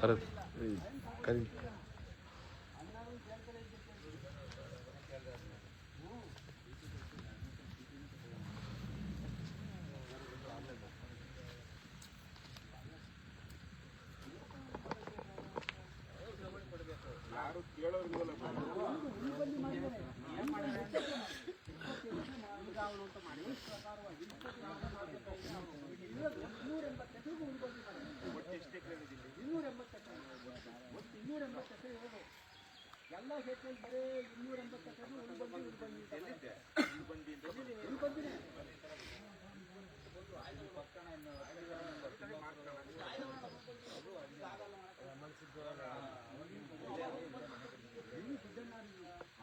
ಭರತ್ ಈ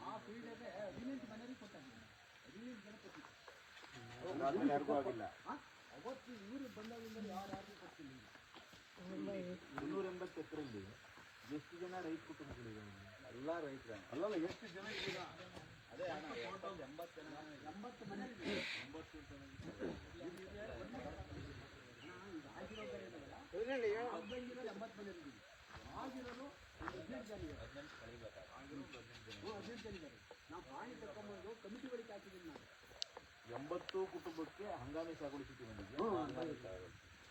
ಆ ಫೀಲ್ಡಲ್ಲೇ ಹದಿನೆಂಟು ಮನೆಗೆ ಕೊಟ್ಟಾಗಿಲ್ಲ ಹದಿನೆಂಟು ಜನ ಆಗಿಲ್ಲ ಅವತ್ತು ಇವರು ಬಂದಾಗಿಂದ ಯಾರು ಯಾರಿಗೂ ಕೊಟ್ಟಿಲ್ಲ ಮುನ್ನೂರ ಎಂಬತ್ತು ಎಕರೆಯಲ್ಲಿ ಎಷ್ಟು ಜನ ರೈತ ಕುಟುಂಬಗಳಿವೆ? ಎಲ್ಲ ರೈತರ. ಅಲ್ಲಲ್ಲ ಎಷ್ಟು ಜನ ಇದ್ದೀರಾ ಅದೇ ಎಂಬತ್ತು ಎಂಬತ್ತು ಮನೆ ಎಂಬತ್ತು ಹದಿನೈದು ಎಂಬತ್ತು ಮನೆ ಇದ್ದೀವಿ. ಹದಿನೆಂಟು ಜನ ಇದ್ದಾರೆ. ಹ್ಞೂ, ಹದಿನೆಂಟು ಜನ ಇದ್ದಾರೆ. ನಾವು ಪ್ರಾಣಿ ಕಮಿಟಿಗಳಿಗೆ ಹಾಕಿದ್ದೀನಿ ನಾನು ಎಂಬತ್ತು ಕುಟುಂಬಕ್ಕೆ ಹಂಗಾಮಿ ಸ್ಥಿತಿ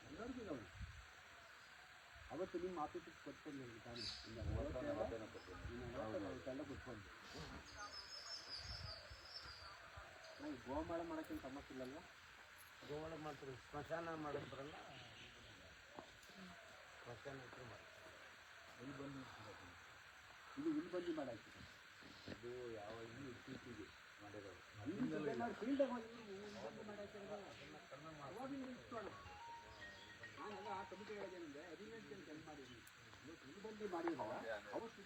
ಎಲ್ಲರಿಗೂ ಇದಾವೆ ಅವತ್ತು ನಿಮ್ಮ ಆಫೀಸಿಗೆ ಕೊಟ್ಕೊಂಡು ನನಗೆ ತಾನು. ಕೊಟ್ಕೊಂಡು. ಗೋಮಾಳ ಮಾಡೋಕ್ಕೇನು ಸಮಸ್ಯೆ ಇಲ್ಲಲ್ಲ ಗೋವಾಳ ಮಾಡ್ತಾರೆ ಸ್ಮಶಾನ ಮಾಡೋದು ಬರಲ್ಲ ಸ್ಮಶಾನ ಮಾಡಿ ಇಲ್ಲಿ ಬಂದು ಇದು ಇಲ್ಲಿ ಬಂದು ಮಾಡಾಕಿ ಇದು ಯಾವ ಇನ್ನು ಇತ್ತೀಚೆಗೆ ಮಾಡಿರೋದು ಫೀಲ್ಡಾಗ ನಾನೆಲ್ಲ ಆ ಕಮಿಟಿಗಳಿಗೇನಂದ್ರೆ ಹದಿನೆಂಟು ಜನ ಕೆಲಸ ಮಾಡಿದ್ದೀನಿ ಇಲ್ಲಿ ಬಂದು ಮಾಡಿರೋ ಅವತ್ತು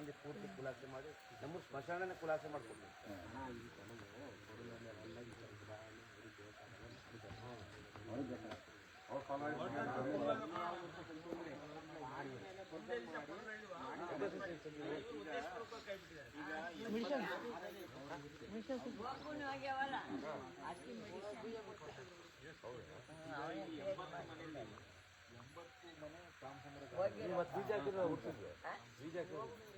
ಇಲ್ಲಿ ಬಂದು ಅಗ್ಲೋ ಎಲ್ಲಿ ಬಂದು ಪೂರ್ತಿ ಖುಲಾಸೆ ಮಾಡಿ ನಮ್ಮ ಸ್ಮಶಾನನ ಖುಲಾಸೆ ಮಾಡ್ಕೊಂಡು. ಇವತ್ತು ಬೀಜ ಹಾಕಿದ್ರೆ ಹುಟ್ಟಿದ್ವಿ ಬೀಜ ಹಾಕಿದ್ರೆ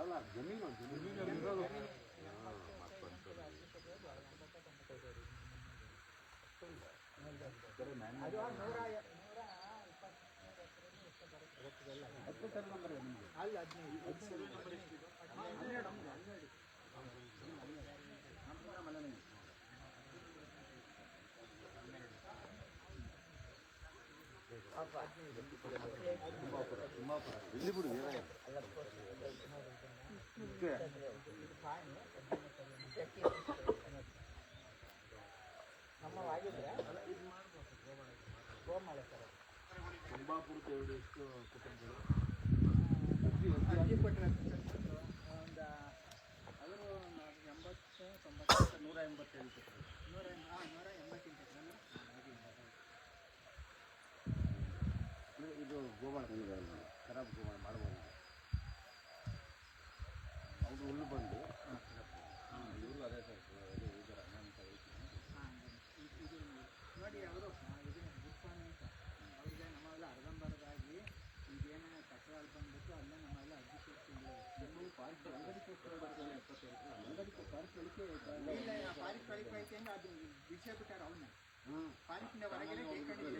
ಅಲ್ಲ ಜಮೀನು ಜಮೀನು ಅಲ್ಲಿ ಹದಿನೈದು. ಹನ್ನೆರಡು ಹನ್ನೆರಡು. ಇಲ್ಲಿ ಬಿಡು ಕುಂಬಾಪುರಕ್ಕೆ ಎರಡು ಎಷ್ಟು ಕುಟುಂಬಗಳು ಅರ್ಜಿ ಕೊಟ್ಟರೆ ಒಂದು ಅವರು ಎಂಬತ್ತು ತೊಂಬತ್ತು ನೂರ ಎಂಬತ್ತೇಳು ಕೊಟ್ಟರು ನೂರ ಹಾಂ ನೂರ ಎಂಬತ್ತೆಂಟು ಎಕರೆನ ಇದು- ಇದು ಗೋಮಾಳ ಖರಾಬ್ ಮಾಡಬಹುದು ಅವರು ಹುಲ್ಲು ಬಂದು ಇವರು ಅದೇ ಸರ್ ಇದು ಇದರ ಇದು ನೋಡಿ ಅವರು ಇದು ಗುರುಸ್ವಾಮಿ ಅಂತ. ಅವ್ರಿಗೆ ನಮ್ಮೆಲ್ಲ ಅರ್ಧಂಬರ್ಧಾಗಿ ಈಗೇನು ಕಟ್ಟಡ ಬಂದ್ಬಿಟ್ಟು ಅಲ್ಲೇ ನಮ್ಮೆಲ್ಲ ಅರ್ಜಿ ನಮ್ಮ ಪಾರ್ಕ್ ಅಂಗಡಿ ಅಂಗಡಿಗೆ ಪಾರ್ಕ್ ಇಲ್ಲ ಪಾರ್ಕ್ ಒಳಗೆ ಐತೆ ಅಂದ್ರೆ ಅದು ಬಿಡಿಸೇ ಬಿಟ್ಟಾರೆ ಅವನ್ನ ಪಾರ್ಕಿಂದ ಹೊರಗಡೆ ಬೇಕಂದ್ರೆ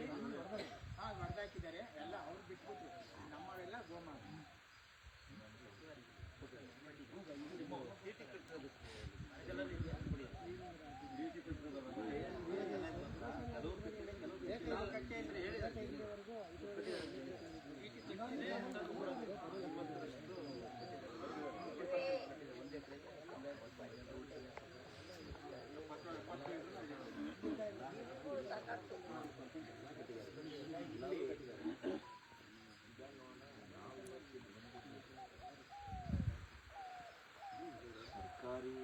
ಸರ್ಕಾರಿ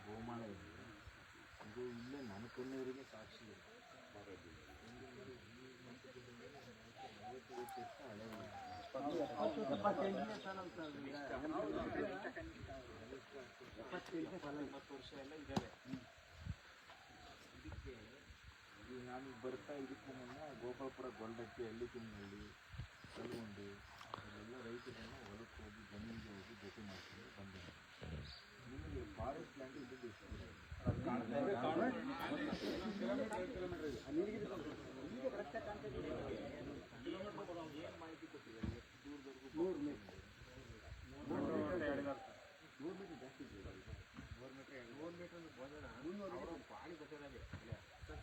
ಬಹುಮಾನ ಇದೆ ಇದು ಇಲ್ಲೇ ನನ್ನ ಕಣ್ಣವರಿಗೆ ಸಾಕ್ಷಿ ಇದೆ ಇಪ್ಪತ್ತು ವರ್ಷ ಎಲ್ಲ ಇದ್ದಾವೆ ಇದಕ್ಕೆ ಈ ನಾನು ಬರ್ತಾ ಇದಕ್ಕೂ ಮುನ್ನ ಗೋಪಾಲಪುರ ಗೊಂಡಕ್ಕೆ ಹಳ್ಳಿ ತಿಮ್ಮನಹಳ್ಳಿ ಕಲ್ಗುಂಡಿ ಅಲ್ಲೆಲ್ಲ ರೈತರನ್ನು ಹೊಲಕ್ಕೆ ಹೋಗಿ ಜಮೀನಿಗೆ ಹೋಗಿ ಭೇಟಿ ಮಾಡ್ಕೊಂಡು ಬಂದಿದ್ದೀನಿ ನಿಮಗೆ ಫಾರೆಸ್ಟ್ ಲ್ಯಾಂಡ್ ಇದ್ದು ಏನು ಮಾಹಿತಿ ಕೊಟ್ಟಿದ್ದಾರೆ ಮೀಟರ್ ದೂರದವರೆಗೂ ಮೀಟರ್ ರೂಲ್ಸ್ ಮೀಟರ್ ಏನು ಮಾಡ್ತಾರೆ ರೈತರು ಒಂದೇ ಸತಿ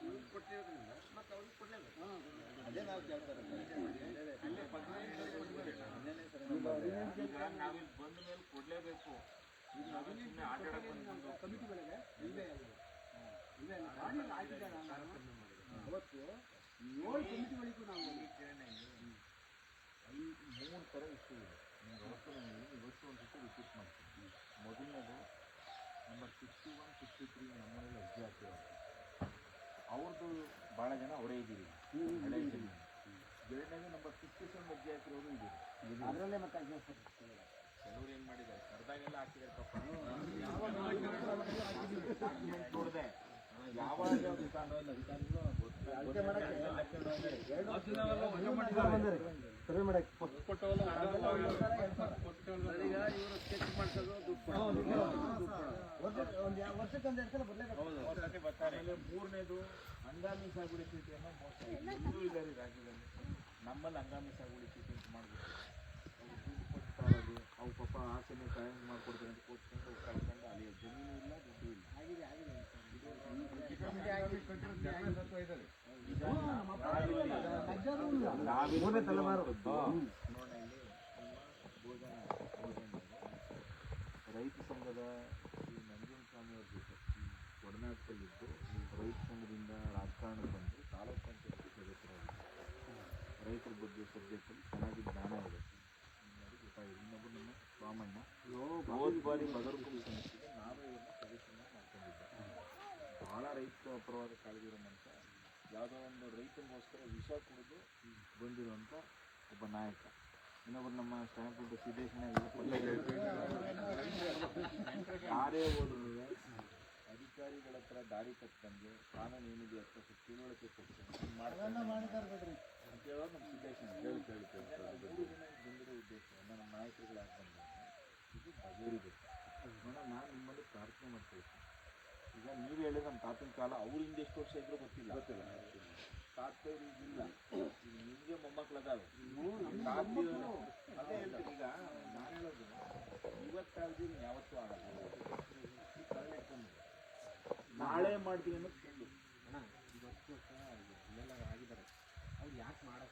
ಹಿಡ್ಕೊಂಡು ಮುನ್ನೂರು ಈಗ ನಾವಿಲ್ಲಿ ಬಂದ ಮೇಲೆ ಕೊಡಲೇಬೇಕು. ಈಗ ನಾವು ಸುಮ್ಮನೆ ಆಟ ಅವತ್ತು ಏಳು ಕಮಿಟಿಗಳಿಗೂ ನಾವು ಮೂರು ಥರ ಇಶ್ಯೂ ಇದೆ. ನೀವು ಅವತ್ತು ನನಗೆ ಇವತ್ತು ಒಂದು ಸತಿ ರಿಪೀಟ್ ಮಾಡ್ತೀನಿ. ಮೊದಲನೇದು number sixty one sixty three ನಮ್ಮನೇಲಿ ಅರ್ಜಿ ಹಾಕಿರೋದು. ಅವ್ರದ್ದು ಭಾಳ ಜನ ಅವರೇ ಇದ್ದೀರಿ. ಹಳೆ ಜಮೀನು ಎರಡನೇದು ನಂಬರ್ ಸಿಕ್ಸ್ಟಿ ಸೆವೆನ್ ಅರ್ಜಿ ಹಾಕಿರೋರು ಇದ್ದೀರಿ. ಅದರಲ್ಲೇ ಮತ್ತೆ ಕೆಲವ್ರು ಏನು ಮಾಡಿದ್ದಾರೆ? ಕರೆದಾಗೆಲ್ಲ ಹಾಕಿದ್ದಾರೆ ಪಾಪ ನೋಡಿದೆ. ಯಾವಾಗ ಅಧಿಕಾರಿಗಳು ಸರ್ವೆ ಮಾಡಕ್ಕೆ ಈಗ ಇವರು ಸ್ಕೆಚ್ ಮಾಡ್ಸೋದು ದುಡ್ಡು ವರ್ಷಕ್ಕೆ ಒಂದ್ ಎರಡು ಸಲ ಬರ್ಲೇಬೇಕು ಹೊಸದಾಗಿ ಬರ್ತಾರೆ ಆಮೇಲೆ ಮೂರನೇದು ಹಂಗಾಮಿ ಸಾಗುವಳಿ ಚೀಟಿಯನ್ನು ಮೋಸ ಎಲ್ಲರೂ ಇದ್ದಾರೆ ಈ ರಾಜ್ಯದಲ್ಲಿ ನಮ್ಮಲ್ಲಿ ಹಂಗಾಮಿ ಮಾಡಬೇಕು ಅವ್ರು ಕೊಟ್ಟು ಅವು ಪಾಪ ಆಸೆನೆ ಕಾಯಂ ಮಾಡಿಕೊಡ್ತಾರೆ ಅಂತ ಕೊಟ್ಕೊಂಡು ಕಳ್ಕೊಂಡು ಅಲ್ಲಿ ಜಮೀನು ಇಲ್ಲ ದುಡ್ಡು ಇಲ್ಲ. ಆಗಿದೆ ಆಗಿದೆ ಮೂರನೇ ತಲೆಮಾರು. ಭೋಜನ ಭೋಜನ. ರೈತ ಸಂಘದ ಈ ನಂಜನ ಸ್ವಾಮಿಯವ್ರ ಜೊತೆ ಈ ಒಡನಾಟದಲ್ಲಿದ್ದು ರೈತ ಸಂಘದಿಂದ ರಾಜಕಾರಣ ಬಂದು ತಾಲೂಕು ಪಂಚಾಯತ್ ಸದಸ್ಯರಾಗಿದ್ದಾರೆ ರೈತರ ಬಗ್ಗೆ ಸಬ್ಜೆಕ್ಟಲ್ಲಿ ಚೆನ್ನಾಗಿ ಜ್ಞಾನ ಇದೆ. ಗೊತ್ತಾಗಿದೆ ಇನ್ನೊಬ್ಬರು ನಮ್ಮ ರಾಮಣ್ಣ. ಹೋದ ಬಾರಿ ಬಗರ್ಕುಂಬ ಸಮಿತಿಗೆ ನಾವೇ ಇವ್ರನ್ನ ಸದಸ್ಯನ ಮಾಡ್ಕೊಂಡಿದ್ದೆ. ಭಾಳ ರೈತ ಪರವಾದ ಕಾಳಜಿರೋ ಮನುಷ್ಯ. ಯಾವುದೋ ಒಂದು ರೈತನಿಗೋಸ್ಕರ ವಿಷ ಕುಡಿದು ಬಂದಿರುವಂಥ ಒಬ್ಬ ನಾಯಕ. ಇನ್ನೊಬ್ಬರು ನಮ್ಮ ಸ್ಟ್ಯಾಂಪ್ ಉಂಟು ಸಿದ್ದೇಶನ ಯಾರೇ ಹೋದ್ರು ಅಧಿಕಾರಿಗಳ ಹತ್ರ ದಾರಿ ತಕ್ಕಂಗೆ ಕಾನೂನು ಏನಿದೆ ಅಂತ ತಿಳುವಳಿಕೆ ಕೊಟ್ಟು ನಮ್ಮ ಸಿದ್ದೇಶನ ಕೇಳಿ ಕೇಳಿ ಕೇಳ್ತಾರೆ ಬಂದಿರೋ ಉದ್ದೇಶ. ನಮ್ಮ ನಾಯಕರುಗಳು ಯಾಕೆ ಬಂದಾಗ ಇದು ಬಗೆಹರಿಬೇಕು. ನೋಡೋಣ ನಾನು ನಿಮ್ಮಲ್ಲಿ ಪ್ರಾರ್ಥನೆ ಮಾಡ್ತೀನಿ. ಈಗ ನೀವು ಹೇಳಿದ ನಮ್ಮ ತಾತನ ಕಾಲ ಅವ್ರ ಹಿಂದೆ ಎಷ್ಟು ವರ್ಷ ಇದ್ರು ಗೊತ್ತಿಲ್ಲ. ಗೊತ್ತಿಲ್ಲ. ತಾತವ್ರು ಈಗಿಲ್ಲ. ಈಗ ನಿಮಗೆ ಅದೇ ಹೇಳ್ತೀನಿ ಈಗ ನಾನು ಹೇಳೋದು ಇವತ್ತಾಗಲಿ ಯಾವತ್ತೂ ಆಗಲ್ಲ. ನಾಳೆ ಮಾಡ್ತೀನಿ ಅನ್ನೋದು ಸುಳ್ಳು ಅಣ್ಣ ಇವತ್ತು ವರ್ಷ ಇಲ್ಲೆಲ್ಲ ಆಗಿದ್ದಾರೆ ಅವ್ರು ಯಾಕೆ ಮಾಡೋಕ್ಕಾಗಿಲ್ಲ ಅಂತ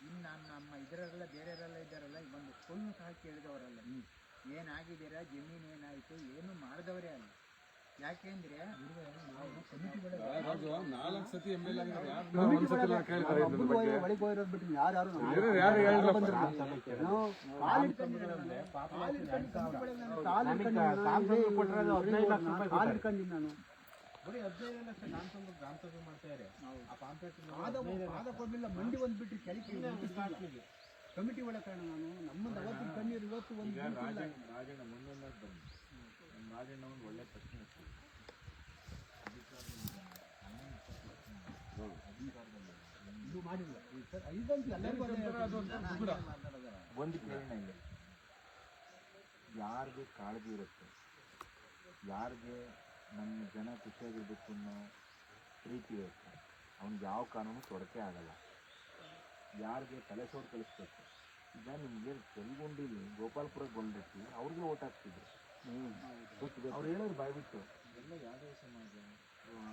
ಇನ್ನು ನಮ್ಮ ನಮ್ಮ ಇದರಲ್ಲ ಬೇರೆಯವರೆಲ್ಲ ಇದ್ದಾರಲ್ಲ ಒಂದು ಕೊಲ್ಲು ಸಹ ಕೇಳಿದವರಲ್ಲ ಏನಾಗಿದ್ದೀರ? ಜಮೀನು ಏನಾಯಿತು? ಏನು ಮಾಡಿದವರೇ ಅಲ್ಲ. ಯಾಕೆಂದ್ರೆ ಒಳಗೆ ಹೋಗಿರೋದು ಬಿಟ್ಟು ಯಾರು ಯಾರು ಕಾಲು ಇಟ್ಕೊಂಡಿದ್ದೀನಿ ನಾನು. ಬರೀ ಹದಿನೈದು ಲಕ್ಷ ಗ್ರಾಮ ಸಭೆ ಗ್ರಾಮ ಸಭೆ ಮಾಡ್ತಾ ಇದ್ದಾರೆ ಆ ಪಾಂಪ್ಲೆಟ್ ಆದ ಆದ ಕೊಡ್ಲಿಲ್ಲ ಮಂಡಿ ಒಂದು ಬಿಟ್ಟು ಕೆಳಗೆ ಕಮಿಟಿ ಒಳಗೆ ಕಾರಣ ನಾನು ನಮ್ಮದು ಅವತ್ತು ಕಣ್ಣೀರು ಇವತ್ತು ಒಂದು. ರಾಜಣ್ಣ ಬನ್ನಿ ನಮ್ಮ ರಾಜಣ್ಣ ಒಂದು ಒಳ್ಳೆ ಪ್ರಶ್ನೆ ಇದು ಮಾಡಿಲ್ಲ. ಸರ್ ಎಲ್ಲರಿಗೂ. ಒಂದು ಯಾರಿಗೆ ಕಾಳಜಿ ಇರುತ್ತೆ? ಯಾರಿಗೆ ನಮ್ಮ ಜನ ಖುಷಿಯಾಗಿರ್ಬೇಕು ಅನ್ನೋ ಪ್ರೀತಿ ಇರುತ್ತೆ. ಅವ್ನಿಗೆ ಯಾವ ಕಾನೂನು ತೊಡಕೆ ಆಗಲ್ಲ. ಯಾರಿಗೆ ತಲೆ ಕಲಿಸ್ಬೇಕು. ಕಳಿಸ್ಬೇಕು ಈಗ ನಿಮಗೆ ತೆಲುಗುಂಡಿಲಿ ಗೋಪಾಲ್ಪುರ ಬಂದ್ಬಿಟ್ಟು ಅವ್ರಿಗೆ ಓಟ್ ಹಾಕ್ತಿದ್ರು. ಅವ್ರು ಹೇಳೋರು ಬಾಯ್ಬಿಟ್ಟು. ಎಲ್ಲ ಯಾವುದೇ ಸಮಾಜ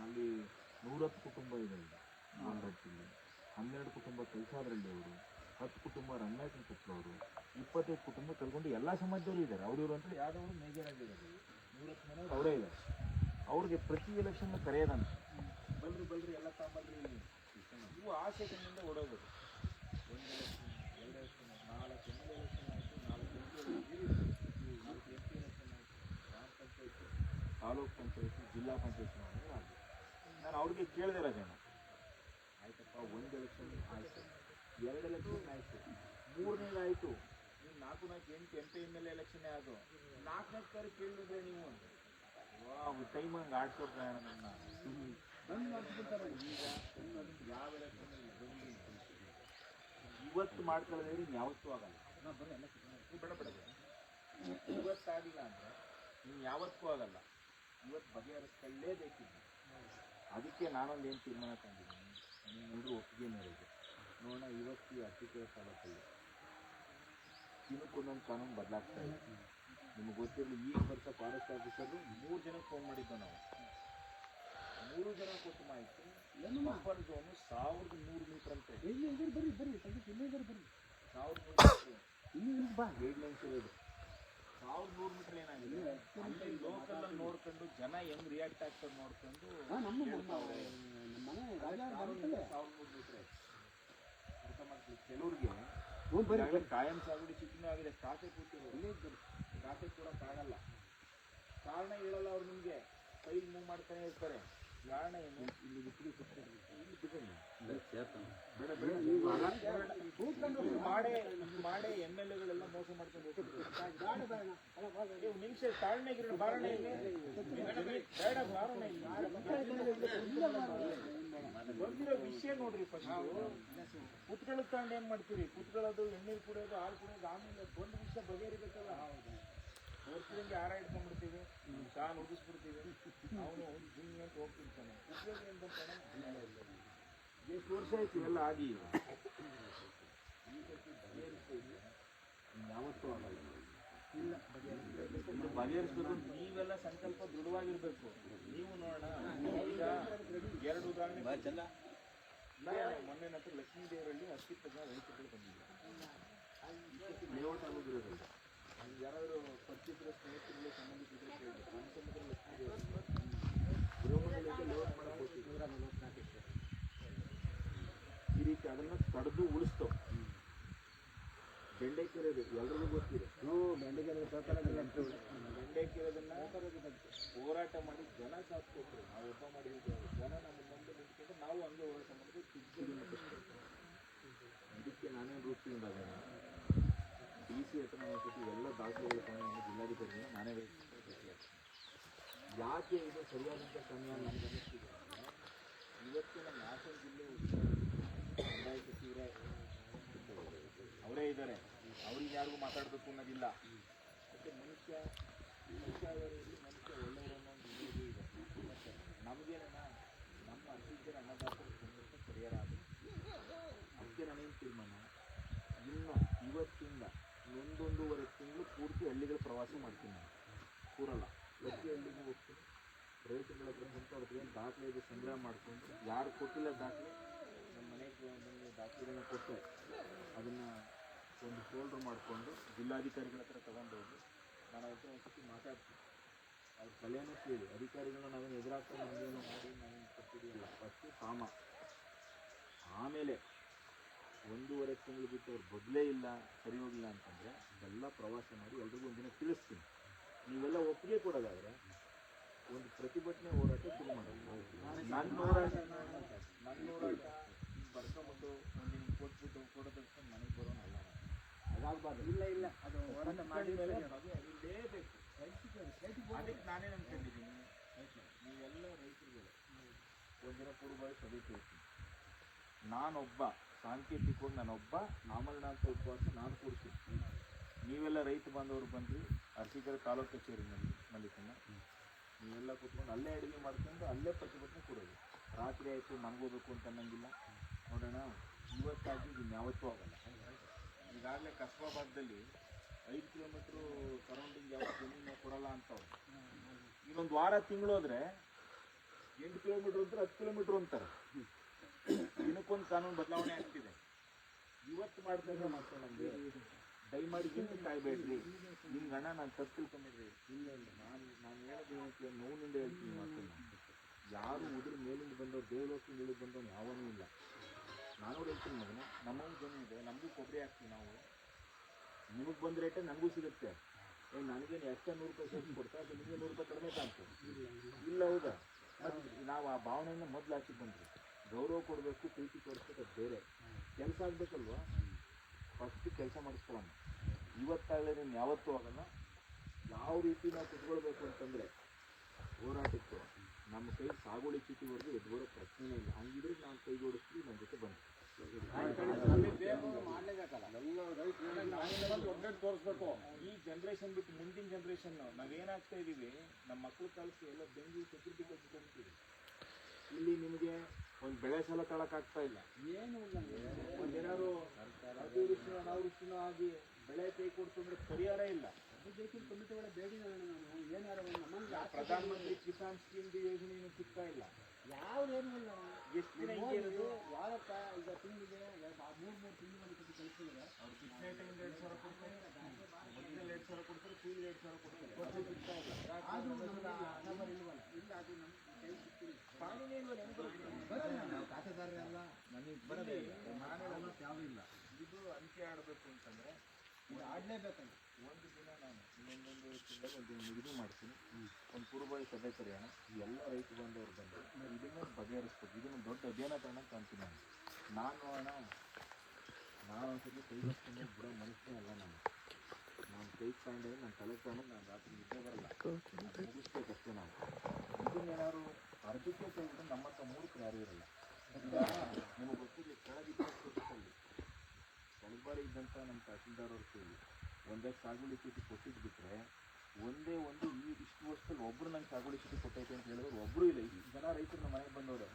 ಅಲ್ಲಿ ನೂರತ್ತು ಕುಟುಂಬ ಇದೆ ಅಲ್ಲಿ ಹನ್ನೆರಡು ಕುಟುಂಬ ಕೆಲಸದ್ರಲ್ಲಿ ಅವರು. ಹತ್ತು ಕುಟುಂಬ ರಂಗಾಯಕನ ಕೊಟ್ಟವರು ಇಪ್ಪತ್ತೈದು ಕುಟುಂಬ ಕಲ್ಕೊಂಡು ಎಲ್ಲ ಸಮಾಜದವರು ಇದ್ದಾರೆ. ಅವ್ರು ಇವರು ಅಂತ ಯಾವ್ದವರು ಮೇಜರ್ ಆಗಿದ್ದಾರೆ ನೂರತ್ತು ಮನೆ ಅವರೇ ಇದ್ದಾರೆ. ಅವ್ರಿಗೆ ಪ್ರತಿ ಎಲೆಕ್ಷನ್ ಕರೆಯೋದಂತ ಬಲ್ರಿ ಬಲ್ರಿ, ಎಲ್ಲ ತಾಂಬಲ್ರಿ ಇವು ಆಸೆ ಕಣ್ಣಿಂದ ಓಡೋದು ಒಂದು ಎಲೆಕ್ಷನ್ ಎರಡು ಎಲೆಕ್ಷನ್ ನಾಲ್ಕು ಎಂ ಎಲ್ ಎಲೆಕ್ಷನ್ ಆಯಿತು, ನಾಲ್ಕು ಎಂ ಎಲೆಕ್ಷನ್ ಆಯಿತು ಗ್ರಾಮ ಪಂಚಾಯತಿ ತಾಲೂಕ್ ಪಂಚಾಯತಿ, ಜಿಲ್ಲಾ ಪಂಚಾಯತ್ ನಾನು ಅವ್ರಿಗೆ ಕೇಳಿದೆ ರಾಜಣ್ಣ ಆಯ್ತಪ್ಪ, ಒಂದು ಎಲೆಕ್ಷನ್ ಆಯಿತು. ಎರಡು ಎಲೆಕ್ಷನ್ ಆಯಿತು. ಮೂರನೇದು ಆಯಿತು. ನೀವು ನಾಲ್ಕು ನಾಲ್ಕು ಎಂಟು ಎಂ ಪಿ ಎಂ ಎಲ್ ಎಲೆಕ್ಷನ್ನೇ ಅದು ನಾಲ್ಕನೇ ಸಾರಿ ಕೇಳಿದ್ರೆ ನೀವು ಅಂತ. ಟೈಮ್ ಹಂಗೆ ಆಡ್ಸೋಕೆ ನನ್ನ ಈಗ ಯಾವ ಎಲೆಕ್ಷನ್ ಇವತ್ತು ಮಾಡ್ಕೊಳ್ಳೋದ್ರೆ ಯಾವತ್ತೂ ಆಗಲ್ಲ. ಬೇಡ ಬೇಡ. ಇವತ್ತಾಗಿಲ್ಲ ಅಂದರೆ ನೀವು ಯಾವತ್ತೂ ಆಗಲ್ಲ. ಇವತ್ತು ಬಗೆಹರಿಸ್ಕೊಳ್ಳೇಬೇಕಿಲ್ಲ ಅದಕ್ಕೆ ನಾನೊಂದು ಏನು ತೀರ್ಮಾನ ತಂದಿದ್ದೀನಿ. ನಿಮ್ಮೆಲ್ಲರೂ ಒಪ್ಪಿಗೆ ಮೇರೆಗೆ. ನೋಡೋಣ, ಇವತ್ತು ಅರಸೀಕೆರೆ ತಾಲೂಕಲ್ಲಿ ದಿನಕ್ಕೊಂದೊಂದು ಕಾನೂನು ಬದಲಾಗ್ತಾ ಇದೆ. ನಿಮಗೆ ಗೊತ್ತಿರಲಿ ಈಗ ಬರ್ತಾ ಫಾರೆಸ್ಟ್ ಆಫೀಸರು ಮೂರು ಜನಕ್ಕೆ ಫೋನ್ ಮಾಡಿದ್ದೋ ನಾವು. ಮೂರು ಜನ ಕೊಟ್ಟು ಮಾಹಿತಿ. ಬಫರ್ ಝೋನು ಸಾವಿರದ ನೂರು ಮೀಟರ್ ಅಂತ. ಇಲ್ಲಿ ಇದ್ರ ಬರ್ರಿ ಬರ್ರಿ ಸದ್ಯಕ್ಕೆ ಇಲ್ಲೇ ಇದ್ರ ಬರ್ರಿ. ಸಾವಿರದ ಇಲ್ಲಿ ಇಲ್ಲಿ ಬಾ. ಗೈಡ್ಲೈನ್ಸ್ ಇರೋದು ಸಾವಿರದ ನೂರು ಮೀಟರ್ ಏನಾಗಿದೆ? ಅಲ್ಲಿ ಲೋಕಲ್ ಅಲ್ಲಿ ನೋಡ್ಕೊಂಡು ಜನ ಹೆಂಗ್ ರಿಯಾಕ್ಟ್ ಆಗ್ತಾರೆ ನೋಡ್ಕೊಂಡು ನಮ್ಮ ಮನೆ ಸಾವಿರದ ನೂರು ಮೀಟರ್ ಅರ್ಥ ಮಾಡ್ತೀವಿ ಕೆಲವ್ರಿಗೆ ಕಾಯಂ ಸಾಗುಡಿ ಚಿಕ್ಕನೇ ಆಗಿದೆ ಖಾತೆ ಕೂತಿರೋದು ಖಾತೆ ಕೊಡೋಕ್ಕಾಗಲ್ಲ ಕಾರಣ ಹೇಳಲ್ಲ ಅವ್ರು ನಿಮಗೆ. ಫೈಲ್ ಮೂವ್ ಮಾಡ್ತಾನೆ ಇರ್ತಾರೆ. ಕಾರಣ ಏನು? ಇಲ್ಲಿ ಬಿಟ್ಟು ಇಲ್ಲಿ ಮಾಡೇ ಮಾಡೇ ಎಂ ಎಲ್ ಎಗಳೆಲ್ಲ ಮೋಸ ಮಾಡ್ಕೊಂಡು ಹೋಗ್ತಾರೆ ನಿಮಿಷ ತಾಳ್ಮೆಗಿರೋ ಇಲ್ಲಿ ಬೇಡ ಕಾರಣ ಬಂದಿರೋ ವಿಷಯ ನೋಡ್ರಿ ಫಸ್ಟ್ ಕುತ್ಕೊಳ್ಳೋದು ತಗೊಂಡು ಏನ್ ಮಾಡ್ತೀರಿ? ಕುತ್ಕೊಳ್ಳೋದು ಎಣ್ಣೀರು ಕುಡಿಯೋದು, ಹಾಲು ಕುಡಿಯೋದು, ಆಮೇಲೆ ಒಂದು ವಿಷಯ ಬಗೆಹರಿಬೇಕಲ್ಲ? ತೋರಿಸಿದಂಗೆ ಹಾರ ಇಟ್ಕೊಂಡ್ಬಿಡ್ತೀವಿ? ಚಾ ನುಗ್ಗಿಸ್ಬಿಡ್ತೀವಿ ಅವನು ಸುಮ್ಮನೆ ಅಂತ ಹೋಗ್ತಿರ್ತಾನೆ. ಉಪಯೋಗ ಏನ್ ಬರ್ತಾನೆ ಎಷ್ಟು ವರ್ಷ ಆಯ್ತು ಇವೆಲ್ಲ ಆಗಿ ಯಾವತ್ತೂ ಆಗಲ್ಲ. ಇಲ್ಲ. ಬಗೆಹರಿಸ್ಬೇಕು ನೀವೆಲ್ಲ ಸಂಕಲ್ಪ ದೃಢವಾಗಿರ್ಬೇಕು. ನೀವು ನೋಡೋಣ ಈಗ ಎರಡು ಉದಾಹರಣೆ ಮೊನ್ನೆ ನಂತರ ಲಕ್ಷ್ಮೀ ದೇವರಲ್ಲಿ ಜನ ರೈತರುಗಳು ಬಂದಿದ್ದಾರೆ ಲೇಔಟ್ ಆಗೋದಿರೋದಿಲ್ಲ ಯಾರಾದರೂ ಪರಿಚಿತರ ಸ್ನೇಹಿತರುಗಳು ಸಂಬಂಧಿಸಿದ್ರೆ. ಈ ರೀತಿ ಅದನ್ನ ತಡೆದು ಉಳಿಸ್ತು ಬೆಂಡೆಕೆರೆ ಎಲ್ಲರಿಗೂ ಗೊತ್ತಿದೆ ಹೇಳಿ. ಬೆಂಡೆಕೆರೆದನ್ನ ಹೋರಾಟ ಮಾಡಿ ಜನ ಕೊಟ್ಟರು ನಾವು ಒಬ್ಬ ಮಾಡಿದ್ದೀವಿ ಜನ ನಮ್ಮ ಮುಂದೆ ನಿಂತ್ಕೊಂಡು ನಾವು ಹಂಗೆ ಹೋರಾಟ ಮಾಡಿದ್ರೆ. ಇದಕ್ಕೆ ನಾನೇನು ರೂಪಿಸಿದಾಗ ಸಿ ನಾವು ಸತಿ ಎಲ್ಲ ದಾಖಲೆಗಳ ಸಮಯ ಜಿಲ್ಲಾಧಿಕಾರಿ ನಾನೇ. ಯಾಕೆ ಇದು ಸರಿಯಾದಂಥ ಸಮಯ ನನಗೆ ಅನ್ನಿಸ್ತಿದೆ ಇವತ್ತಿನ ಹಾಸನ ಜಿಲ್ಲೆ ಕಂದಾಯ ಸಚಿವರೇ ಅವರೇ ಇದ್ದಾರೆ ಅವ್ರಿಗೆ ಯಾರಿಗೂ ಮಾತಾಡಬೇಕು ಅನ್ನೋದಿಲ್ಲ ಮತ್ತು ಮನುಷ್ಯ ಮನುಷ್ಯ ಇರಲಿ ಮನುಷ್ಯ ಒಳ್ಳೆಯವರು ಅನ್ನೋ ಒಂದು ಇದು ಇದೆ ಮತ್ತೆ ನಮಗೇನ ನಮ್ಮ ಅತಿಥ್ಯರ ಅನ್ನದಾತರು ಸಂಘರ್ಷ ಪರಿಹಾರ ಆಗುತ್ತೆ ಅದಕ್ಕೆ ನಾನೇನು ತೀರ್ಮಾನ ಇನ್ನು ಇವತ್ತಿಂದ ಒಂದೊಂದೂವರೆ ತಿಂಗಳು ಪೂರ್ತಿ ಹಳ್ಳಿಗಳ ಪ್ರವಾಸ ಮಾಡ್ತೀನಿ ನಾನು. ಕೂರಲ್ಲ. ಪ್ರತಿ ಹಳ್ಳಿಗೂ ಹೋಗ್ತೀನಿ. ರೈತರುಗಳ ಹತ್ರ ಏನು ದಾಖಲೆ ಇದು ಸಂಗ್ರಹ ಮಾಡಿಕೊಂಡು, ಯಾರು ಕೊಟ್ಟಿಲ್ಲ ದಾಖಲೆ ನಮ್ಮ ಮನೆಗೆ ಬಂದು ದಾಖಲೆಗಳನ್ನ ಕೊಟ್ಟು ಅದನ್ನು ಒಂದು ಫೋಲ್ಡರ್ ಮಾಡಿಕೊಂಡು ಜಿಲ್ಲಾಧಿಕಾರಿಗಳ ಹತ್ರ ತಗೊಂಡೋಗಿ ನಾನು ಅವ್ರ ಒಂದ್ಸತಿ ಮಾತಾಡ್ತೀನಿ. ಅವ್ರ ಕಲೆಯನ್ನು ಕೇಳಿ. ಅಧಿಕಾರಿಗಳನ್ನ ನಾವೇನು ಎದುರಾಗ್ತಾ ನಮಗೇನು ಮಾಡಿ ನಾವೇನು ಕೊಟ್ಟಿದೆಯಲ್ಲ ಫಸ್ಟು ಕಾಮ. ಆಮೇಲೆ ಒಂದೂವರೆ ತಿಂಗಳು ಬಿಟ್ಟು ಅವ್ರು ಬದಲೇ ಇಲ್ಲ ಸರಿ ಹೋಗಿಲ್ಲ ಅಂತಂದರೆ ಎಲ್ಲ ಪ್ರವಾಸ ಮಾಡಿ ಎಲ್ರಿಗೂ ಒಂದಿನ ತಿಳಿಸ್ತೀನಿ. ನೀವೆಲ್ಲ ಒಪ್ಪಿಗೆ ಕೊಡೋದಾದರೆ ಒಂದು ಪ್ರತಿಭಟನೆ ಹೋರಾಟ ಶುರು ಮಾಡೋದು. ನನ್ನ ಹೋರಾಟ ನನ್ನ ಹೋರಾಟ ಬರ್ಕೊಂಬಿಟ್ಟು ಒಂದು ಕೊಟ್ಬಿಟ್ಟು ಫೋಟೋ ತೆಗೆಸ್ಕೊಂಡು ಮನೆಗೆ ಬರೋನಲ್ಲ ಅದಾಗಬಾರ್ದು. ಇಲ್ಲ ಇಲ್ಲ. ಅದು ಹೋರಾಟ ಮಾಡಿ ಮೇಲೆ ಬಗೆಹರಿಲೇಬೇಕು ಅದಕ್ಕೆ ನಾನೇನು ಅನ್ಕೊಂಡಿದ್ದೀನಿ? ನೀವೆಲ್ಲ ರೈತರುಗಳು. ಒಂದಿನ ಪೂರ್ವಭಾವಿ ಸಭೆ ಕೇಳ್ತೀನಿ. ನಾನೊಬ್ಬ ಸಾಂಕೇತಿಕವಾಗಿ ನಾನೊಬ್ಬ ಅಮರನಾಥ ಉಪವಾಸ ನಾನು ಕೂಡ್ತೀನಿ ನೀವೆಲ್ಲ ರೈತ ಬಾಂಧವರು ಬಂದ್ರಿ ಅರ್ಸಿಕರ ತಾಲೂಕು ಕಚೇರಿನಲ್ಲಿ ಮಲ್ಲಿಕನ್ನ ನೀವೆಲ್ಲ ಕೂತ್ಕೊಂಡು ಅಲ್ಲೇ ಅಡುಗೆ ಮಾಡ್ಕೊಂಡು ಅಲ್ಲೇ ಪ್ರತಿಭಟನೆ ಕೊಡೋದು. ರಾತ್ರಿ ಆಯಿತು ಮನ್ಗೋಬೇಕು ಅಂತ ಅನ್ನಂಗಿಲ್ಲ. ನೋಡೋಣ ಇವತ್ತಾಗಿ ಇದು ಯಾವತ್ತೂ ಆಗಲ್ಲ. ಈಗಾಗಲೇ ಕಸ್ಬಾ ಭಾಗದಲ್ಲಿ ಐದು ಕಿಲೋಮೀಟ್ರು ಸರೌಂಡಿಂಗ್ ಯಾವ ಜಮೀನು ಕೊಡಲ್ಲ ಅಂತವ್ರು. ಇನ್ನೊಂದು ವಾರ ತಿಂಗಳು ಹೋದ್ರೆ ಎಂಟು ಕಿಲೋಮೀಟ್ರ್ ಅಂತಾರೆ ಹತ್ತು ಕಿಲೋಮೀಟ್ರ್ ಅಂತಾರೆ. ದಿನಕ್ಕೊಂದು ಕಾನೂನು ಬದಲಾವಣೆ ಆಗ್ತಿದೆ. ಇವತ್ತು ಮಾಡಿದಾಗ ಮತ್ತೆ ನಮಗೆ ದಯಮಾಡಿ ಹಿಂದೆ ಕಾಯ್ಬೇಡ್ರಿ. ನಿಮ್ಗೆ ಅಣ್ಣ ನಾನು ತಪ್ಪು ತಿಳ್ಕೊಂಡಿದ್ರಿ. ಇಲ್ಲ ನಾನು ನಾನು ಹೇಳೋದು ನೋವಿನಿಂದ ಹೇಳ್ತೀನಿ ಮಾತನ್ನ. ಯಾರು ಉದ್ರ ಮೇಲಿಂದ ಬಂದೋ ದೇವಲೋಕದಿಂದ ಇಳಿದು ಬಂದೋ ಯಾವನೂ ಇಲ್ಲ. ನಾನು ಹೇಳ್ತೀನಿ ಮಗನ ನಮ್ಮವು ಜನ ಇದೆ, ನಮಗೂ ಕೊಬ್ಬರಿ ಹಾಕ್ತೀವಿ ನಾವು. ನಿಮಗೆ ಬಂದ ರೇಟೇ ನನಗೂ ಸಿಗುತ್ತೆ. ಏ, ನನಗೇನು ಎಷ್ಟೇ ನೂರು ರೂಪಾಯಿ ಸೇರಿಸಿ ಕೊಡ್ತಾ ಅದು ನಿಮಗೆ ನೂರು ರೂಪಾಯಿ ಕಡಿಮೆ ಕಾಣ್ತು ಇಲ್ಲ, ಹೌದಾ? ನಾವು ಆ ಭಾವನೆಯನ್ನು ಮೊದಲು ಹಾಕಿ ಬಂದ್ರಿ ಗೌರವ ಕೊಡಬೇಕು ಪ್ರೀತಿ ತೋರಿಸ್ಬೇಕು ಅದು ಬೇರೆ. ಕೆಲಸ ಆಗಬೇಕಲ್ವಾ? ಫಸ್ಟ್ ಕೆಲಸ ಮಾಡಿಸ್ಕೊಳ್ಳೋಣ. ಇವತ್ತಾಗಲೇ ನೀನು ಯಾವತ್ತೂ ಆಗಲ್ಲ. ಯಾವ ರೀತಿ ನಾವು ಕುತ್ಕೊಳ್ಬೇಕು ಅಂತಂದರೆ ಹೋರಾಟಕ್ಕೆ. ನಮ್ಮ ಕೈ ಸಾಗುವಳಿ ಚೀಟಿವರೆಗೂ ಎದ್ದು ಬರೋ ಪ್ರಶ್ನೆ ಇಲ್ಲ. ಹಂಗಿದ್ರೆ ನಾನು ಕೈ ಜೋಡಿಸ್ತೀವಿ ನನ್ನ ಜೊತೆ ಬಂದು ತೋರಿಸ್ಬೇಕು ಈ ಜನ್ರೇಷನ್ ಬಿಟ್ಟು ಮುಂದಿನ ಜನ್ರೇಷನ್ ನಾವೇನಾಗ್ತಾ ಇದ್ದೀವಿ ನಮ್ಮ ಮಕ್ಕಳು ಕಲಿಸಿ ಎಲ್ಲ ಬೆಂಗಳೂರು ಸೆಕ್ಯೂರಿಟಿ ಕಲ್ಸಿ ಇಲ್ಲಿ ನಿಮಗೆ ಒಂದು ಬೆಳೆ ಸಾಲ ತಳಕಾಗ್ತಾ ಇಲ್ಲ. ಏನು ಇಲ್ಲ. ಒಂದೇನಾದ್ರು ಅತಿವೃಷ್ಟಿ ಅನಾವೃಷ್ಟಿನೋ ಆಗಿ ಬೆಳೆ ಕೈ ಕೊಡ್ತು ಅಂದ್ರೆ ಪರಿಹಾರ ಇಲ್ಲ. ಕಮಿಟಿಗಳ ಬೇಡಿನಲ್ಲ ನಾನು. ಏನಾರ ನಮಗೆ ಪ್ರಧಾನಮಂತ್ರಿ ಪ್ರಧಾನ ಮಂತ್ರಿ ಕಿಸಾನ್ ಸ್ಕೀಮ್ ಯೋಜನೆ ಸಿಗ್ತಾ ಇಲ್ಲ. ಯಾವ್ದೇನು ಇಲ್ಲ. ಎಷ್ಟು ದಿನ ಹಿಂಗೆ ಇರೋದು ವಾರಕ್ಕ ಈಗ ತಿಂಗಳಿಗೆ ಮೂರು ಮೂರು ತಿಂಗಳು ಕಳಿಸಿದ್ರೆ ಅವ್ರು ಕಿತ್ತನೆ ಟೈಮ್ ಎರಡು ಸಾವಿರ ಕೊಡ್ತಾರೆ. ಮೊದಲಲ್ಲಿ ಎರಡು ಸಾವಿರ ಕೊಡ್ತಾರೆ ಕೂಲಿ ಎರಡು ಸಾವಿರ ಕೊಡ್ತಾರೆ. ಅದು ಸಿಗ್ತಾ ಇಲ್ಲ ಆದರೂ ನಮ್ಗೆ ನಂಬರ್ ಇಲ್ವಲ್ಲ? ಇಲ್ಲ ಅದು ನಮ್ಮ ಕೈ ಸಿಕ್ಕಿಲ್ಲ. ನಾವು ಖಾತೆದಾರರೆಲ್ಲ ನನಗೆ ಬರದೇ ನಾನೇಳಲ್ಲ ಯಾವ್ದು ಇಲ್ಲ ಇದು ಅಂತ್ಯ ಆಡಬೇಕು ಅಂತಂದ್ರೆ ಇದು ಆಡಲೇಬೇಕಂತ ಒಂದು ದಿನ ನಾನು ಇನ್ನೊಂದೊಂದು ತಿಂಗಳು ಒಂದು ದಿನ ಮಾಡ್ತೀನಿ ಒಂದು ಪೂರ್ವಭಾವಿ ಸಭೆ ಕರೆಯೋಣ ಎಲ್ಲ ರೈತ ಬಂದವರು ಬಂದು ಇದನ್ನು ಬಗೆಹರಿಸ್ಬೇಕು ಇದನ್ನು ದೊಡ್ಡ ಅಭಿಯಾನ ಅಂತ ಕಾಣ್ತೀನಿ ನಾನು ನಾನು ಅಣ್ಣ ನಾನು ಒಂದ್ಸತಿ ಕೈ ಹಿಡ್ಕೊಂಡು ಬಿಡೋ ಮನುಷ್ಯ ಅಲ್ಲ ನಾನು ನಾನು ಕೈ ತಗೊಂಡೆ ನಾನು ತಲೆ ತಗೊಂಡು ನಾನು ರಾತ್ರಿ ನಿದ್ದೆ ಬರಲ್ಲ ಮುಗಿಸ್ಬೇಕಷ್ಟೇ ನಾವು ಇದನ್ನೇನಾದ್ರು ಅರ್ಧಕ್ಕೆ ನಮ್ಮ ಹತ್ರ ಮೂರ್ಖರು ಯಾರೂ ಇರಲ್ಲ ನಿಮಗೆ ಗೊತ್ತಿಲ್ಲ ಕೆಳಗೆ ಇಪ್ಪತ್ತು ವರ್ಷದಲ್ಲಿ ಕಲಬಾರಿ ಇದ್ದಂಥ ನಮ್ಮ ತಹಸೀಲ್ದಾರ್ ಅವ್ರ ಕೈಲಿ ಒಂದಷ್ಟು ಸಾಗುವಳಿ ಚೀಟಿ ಕೊಟ್ಟಿದ್ದು ಬಿಟ್ಟರೆ ಒಂದೇ ಒಂದು ಈ ಇಷ್ಟು ವರ್ಷದಲ್ಲಿ ಒಬ್ಬರು ನಂಗೆ ಸಾಗುವಳಿ ಚೀಟಿ ಕೊಟ್ಟೈತೆ ಅಂತ ಹೇಳಿದ್ರೆ ಒಬ್ರು ಇಲ್ಲ ಈ ಜನ ರೈತರು ನಮ್ಮ ಮನೆಗೆ ಬಂದವರು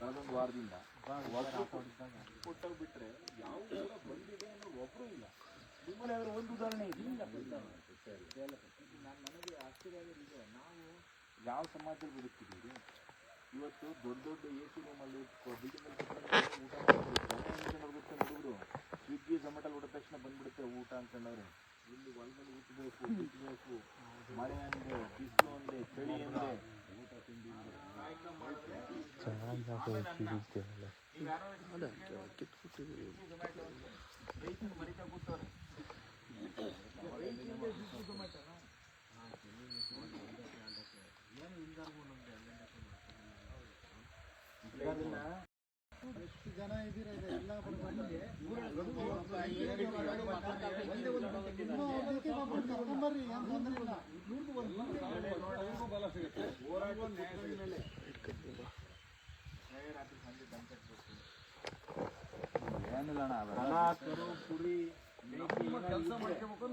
ಕಳೆದೊಂದು ವಾರದಿಂದ ಕೊಟ್ಟಾಗ ಬಿಟ್ಟರೆ ಯಾವ ಕೂಡ ಬಂದಿದೆ ಅನ್ನೋದು ಒಬ್ರು ಇಲ್ಲ ನಿಮ್ಮಲ್ಲಿ ಯಾವ್ದಾದ್ರು ಒಂದು ಉದಾಹರಣೆ ಇದೆ ನಾನು ನನಗೆ ಆಶ್ಚರ್ಯ ಆಗೋದು ಇದೆ ನಾವು ಯಾವ ಸಮಾಜದಲ್ಲಿ ಬದುಕ್ತಿದ್ದೀವಿ ಇವತ್ತು ದೊಡ್ಡ ದೊಡ್ಡ ಎ ಸಿ ರೂಮಲ್ಲಿ ಊಟ ಹುಡುಗರು ಸ್ವಿಗ್ಗಿ ಝೊಮ್ಯಾಟೊ ಹೊಡೆದ ತಕ್ಷಣ ಬಂದ್ಬಿಡುತ್ತೆ ಊಟ ಅಂತಂದವ್ರೆ ಇಲ್ಲಿ ಹೊಲದಲ್ಲಿ ಊಟಬೇಕು ಬೇಕು ಮಳೆ ಅಂದೆ ಬಿಸಿಲು ಅಂದೆ ಚಳಿ ಅಂದೆ ಊಟ ತಿಂಡಿ ಅಂದೆ. ಕಾಯ್ಕ ಮಾಡಿದ್ರೆ ಆಮೇಲೆ ಅನ್ನ. ಈಗ ಯಾರೋ ಸ್ವಿಗ್ಗಿ ಝೊಮ್ಯಾಟೊ ಅಂತೆ. ರೈತರು ಮರಿತಾ ಕೂತವ್ರೆ ರೈತರಿಗೆ ಸ್ವಿಗ್ಗಿ ಝೊಮ್ಯಾಟೊನ? ಈಗ ಅದನ್ನ ಎಷ್ಟು ಜನ ಇದ್ದೀರಾ ಇದೆ ಎಲ್ಲ ಕರು, ಕುರಿ, ಕೆಲಸ ಮಾಡ್ಕೋಬೇಕು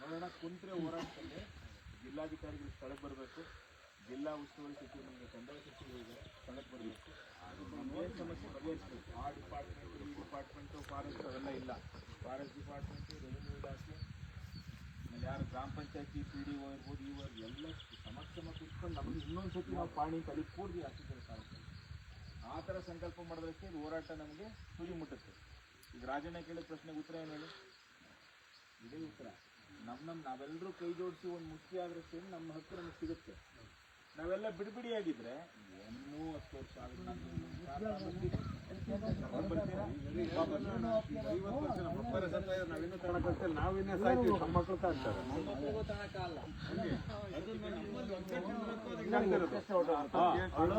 ನೋಡೋಣ ಕುಂತ್ರೆ ಹೋರಾಟದಲ್ಲಿ ಜಿಲ್ಲಾಧಿಕಾರಿಗಳು ಸ್ಥಳಕ್ಕೆ ಬರಬೇಕು. ಜಿಲ್ಲಾ ಉಸ್ತುವಾರಿ ಸಚಿವರು ನಮಗೆ ಕಂದಾಯ ಸಚಿವರಿಗೆ ಸ್ಥಳಕ್ಕೆ ಬರಬೇಕು ಏನು ಸಮಸ್ಯೆ ಬಗೆಹರಿಸಬೇಕು. ಆ ಡಿಪಾರ್ಟ್ಮೆಂಟ್ ಈ ಡಿಪಾರ್ಟ್ಮೆಂಟು ಫಾರೆಸ್ಟ್ ಅವೆಲ್ಲ ಇಲ್ಲ. ಫಾರೆಸ್ಟ್ ಡಿಪಾರ್ಟ್ಮೆಂಟು ರೆವಿನ್ಯೂ ಇಲಾಖೆ ಯಾರು ಗ್ರಾಮ ಪಂಚಾಯತಿ ಪಿ ಡಿ ಒ ಇರ್ಬೋದು ಇವರು ಎಲ್ಲ ಸಮಕ್ಷಮ ಕೂತ್ಕೊಂಡು ನಮಗೆ ಇನ್ನೊಂದು ಸತಿ ನಾವು ಪಾಣಿ ತಲೆ ಕೂಡಿ ಹಾಕಿದ್ದೇವೆ ಕಾಲಕ್ಕೆ ಆ ಥರ ಸಂಕಲ್ಪ ಮಾಡೋದಕ್ಕೆ ಹೋರಾಟ ನಮಗೆ ತುದಿ ಮುಟ್ಟುತ್ತೆ. ಈಗ ರಾಜಣ್ಣ ಕೇಳಿದ ಪ್ರಶ್ನೆಗೆ ಉತ್ತರ ಏನು ಹೇಳಿ? ಇದೇ ಉತ್ತರ. ನಮ್ಮ ನಮ್ಮ ನಾವೆಲ್ಲರೂ ಕೈ ಜೋಡಿಸಿ ಒಂದು ಮುಖ್ಯ ಆದ್ರಷ್ಟೇ ನಮ್ಮ ಹತ್ತಿರ ನಮಗೆ ಸಿಗುತ್ತೆ. ನಾವೆಲ್ಲ ಬಿಡಿಬಿಡಿಯಾಗಿದ್ರೆ ಹತ್ತು ವರ್ಷ ನಿಮ್ಮ